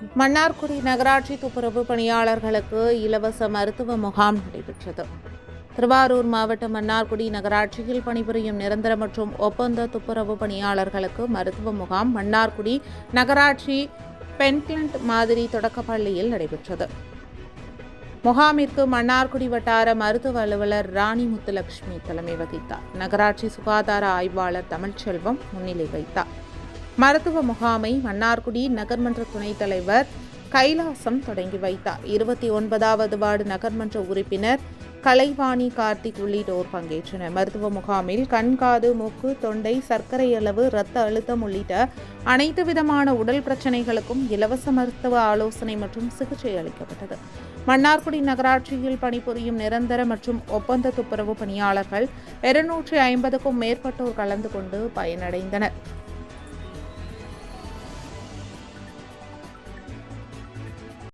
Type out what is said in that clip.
மன்னார்குடி நகராட்சி துப்புரவு பணியாளர்களுக்கு இலவச மருத்துவ முகாம் நடைபெற்றது. திருவாரூர் மாவட்டம் மன்னார்குடி நகராட்சியில் பணிபுரியும் நிரந்தர மற்றும் ஒப்பந்த துப்புரவு பணியாளர்களுக்கு மருத்துவ முகாம் மன்னார்குடி நகராட்சி பென்கிளண்ட் மாதிரி தொடக்கப்பள்ளியில் நடைபெற்றது. முகாமிற்கு மன்னார்குடி வட்டார மருத்துவ அலுவலர் ராணி முத்துலட்சுமி தலைமை வகித்தார். நகராட்சி சுகாதார ஆய்வாளர் தமிழ்ச்செல்வம் முன்னிலை வைத்தார் மருத்துவ முகாமை மன்னார்குடி நகர்மன்ற துணைத் தலைவர் கைலாசம் தொடங்கி வைத்தார். இருபத்தி ஒன்பதாவது வார்டு நகர்மன்ற உறுப்பினர் கலைவாணி கார்த்திக் உள்ளிட்டோர் பங்கேற்றனர். மருத்துவ முகாமில் கண்காது மூக்கு தொண்டை சர்க்கரை அளவு இரத்த அழுத்தம் உள்ளிட்ட அனைத்து விதமான உடல் பிரச்சனைகளுக்கும் இலவச மருத்துவ ஆலோசனை மற்றும் சிகிச்சை அளிக்கப்பட்டது. மன்னார்குடி நகராட்சியில் பணிபுரியும் நிரந்தர மற்றும் ஒப்பந்த துப்புரவு பணியாளர்கள் இருநூற்றி ஐம்பதுக்கும் மேற்பட்டோர் கலந்து கொண்டு பயனடைந்தனர்.